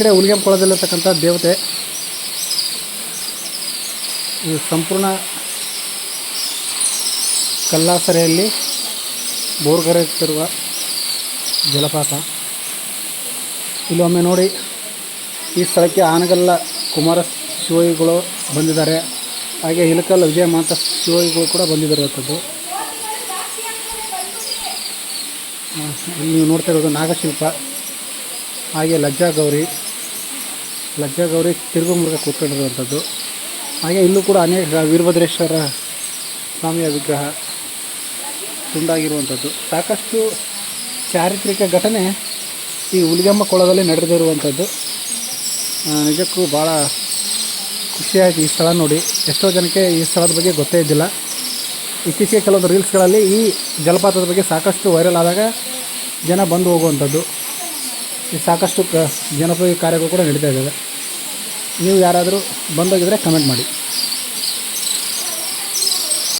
ಕಡೆ ಹುಲಿಗೆಮ್ಮ ಕೊಳದಲ್ಲಿರ್ತಕ್ಕಂಥ ದೇವತೆ. ಇದು ಸಂಪೂರ್ಣ ಕಲ್ಲಾಸರೆಯಲ್ಲಿ ಬೋರ್ಗರೆಯುತ್ತಿರುವ ಜಲಪಾತ. ಇಲ್ಲೊಮ್ಮೆ ನೋಡಿ ಈ ಸ್ಥಳಕ್ಕೆ ಆನಗಲ್ಲ ಕುಮಾರ ಶಿವಯಿಗಳು ಬಂದಿದ್ದಾರೆ. ಹಾಗೆ ಇಲಕಲ್ ವಿಜಯ ಮಾತ ಶಿವಯಿಗಳು ಕೂಡ ಬಂದಿರುವಂಥದ್ದು. ಆ, ನೀವು ನೋಡ್ತಾ ಇರೋದು ನಾಗಶಿಲ್ಪ ಹಾಗೆ ಲಜ್ಜಾ ಗೌರಿ. ಲಜ್ಜಾ ಗೌರಿ ತಿರುಗುಮೃಗ ಕೂತ್ಕೊಂಡಿರುವಂಥದ್ದು. ಹಾಗೆ ಇಲ್ಲೂ ಕೂಡ ಅನೇಕ ವೀರಭದ್ರೇಶ್ವರ ಸ್ವಾಮಿಯ ವಿಗ್ರಹ ತುಂಡಾಗಿರುವಂಥದ್ದು. ಸಾಕಷ್ಟು ಚಾರಿತ್ರಿಕ ಘಟನೆ ಈ ಹುಲಿಗೆಮ್ಮ ಕೊಳದಲ್ಲಿ ನಡೆದಿರುವಂಥದ್ದು. ನಿಜಕ್ಕೂ ಭಾಳ ಖುಷಿಯಾಗಿ ಈ ಸ್ಥಳ ನೋಡಿ. ಎಷ್ಟೋ ಜನಕ್ಕೆ ಈ ಸ್ಥಳದ ಬಗ್ಗೆ ಗೊತ್ತೇ ಇದ್ದಿಲ್ಲ. ಇತ್ತೀಚೆಗೆ ಕೆಲವೊಂದು ರೀಲ್ಸ್ಗಳಲ್ಲಿ ಈ ಜಲಪಾತದ ಬಗ್ಗೆ ಸಾಕಷ್ಟು ವೈರಲ್ ಆದಾಗ ಜನ ಬಂದು ಹೋಗುವಂಥದ್ದು. ಸಾಕಷ್ಟು ಜನಪ್ರಿಯ ಕಾರ್ಯಗಳು ಕೂಡ ನಡೀತಾ ಇದ್ದಾವೆ. ನೀವು ಯಾರಾದರೂ ಬಂದೋಗಿದ್ರೆ ಕಮೆಂಟ್ ಮಾಡಿ.